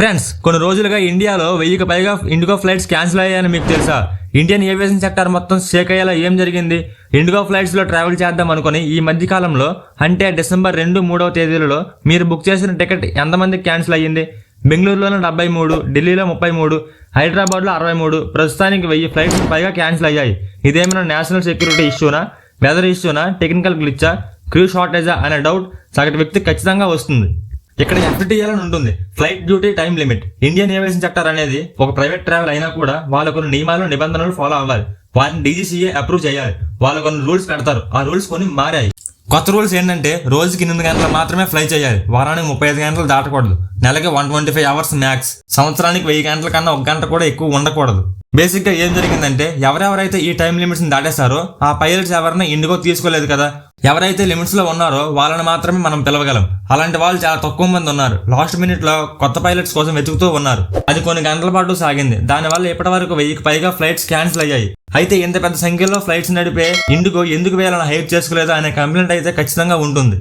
Friends కొన్ని రోజులుగా ఇండియాలో వెయ్యికి పైగా ఇండిగో ఫ్లైట్స్ క్యాన్సిల్ అయ్యాయని మీకు తెలుసా? ఇండియన్ ఏవియేషన్ సెక్టర్ మొత్తం షేక్ అయ్యేలా ఏం జరిగింది? ఇండిగో ఫ్లైట్స్లో ట్రావెల్ చేద్దాం అనుకుని ఈ మధ్య కాలంలో అంటే డిసెంబర్ రెండు మూడవ తేదీలలో మీరు బుక్ చేసిన టికెట్ ఎంతమందికి క్యాన్సిల్ అయ్యింది? బెంగళూరులోనే డెబ్బై మూడు ఢిల్లీలో ముప్పై మూడు హైదరాబాద్లో అరవై మూడు ప్రస్తుతానికి వెయ్యి ఫ్లైట్స్ పైగా క్యాన్సిల్ అయ్యాయి. ఇదేమైనా నేషనల్ సెక్యూరిటీ ఇష్యూనా వెదర్ ఇష్యూనా టెక్నికల్ గ్లిచ్చా క్రూ షార్టేజా అనే డౌట్ సగటు వ్యక్తి ఖచ్చితంగా వస్తుంది. ఇక్కడ ఎఫ్టీఎల్ అని ఉంటుంది. Flight duty time limit. Indian aviation sector అనేది ఒక ప్రైవేట్ ట్రావెల్ అయినా కూడా వాళ్ళ కొన్ని నియమాలు నిబంధనలు ఫాలో అవ్వాలి. వాటిని డీజీసీఏ అప్రూవ్ చేయాలి. వాళ్ళు కొన్ని రూల్స్ పెడతారు ఆ రూల్స్ కొన్ని మారాయి. కొత్త రూల్స్ ఏంటంటే రోజుకి ఎనిమిది గంటలు మాత్రమే ఫ్లై చేయాలి. వారానికి ముప్పై ఐదు గంటలు దాటకూడదు. నెలకి one twenty five hours max. సంవత్సరానికి వెయ్యి గంటల కన్నా ఒక గంట కూడా ఎక్కువ ఉండకూడదు. బేసిక్గా ఏం జరిగిందంటే ఎవరెవరైతే ఈ టైం లిమిట్స్ని దాటేస్తారో ఆ పైలట్స్ ఎవరిని ఇండిగో తీసుకోలేదు కదా. ఎవరైతే లిమిట్స్లో ఉన్నారో వాళ్ళని మాత్రమే మనం పిలవగలం. అలాంటి వాళ్ళు చాలా తక్కువ మంది ఉన్నారు. లాస్ట్ మినిట్లో కొత్త పైలట్స్ కోసం వెతుకుతూ ఉన్నారు. అది కొన్ని గంటల పాటు సాగింది. దానివల్ల ఇప్పటి వరకు వెయ్యికి పైగా ఫ్లైట్స్ క్యాన్సిల్ అయ్యాయి. అయితే ఇంత పెద్ద సంఖ్యలో ఫ్లైట్స్ నడిపే ఇండిగో ఎందుకు వేయాలని హైప్ చేసుకోలేదు అనే కంప్లైంట్ అయితే ఖచ్చితంగా ఉంటుంది.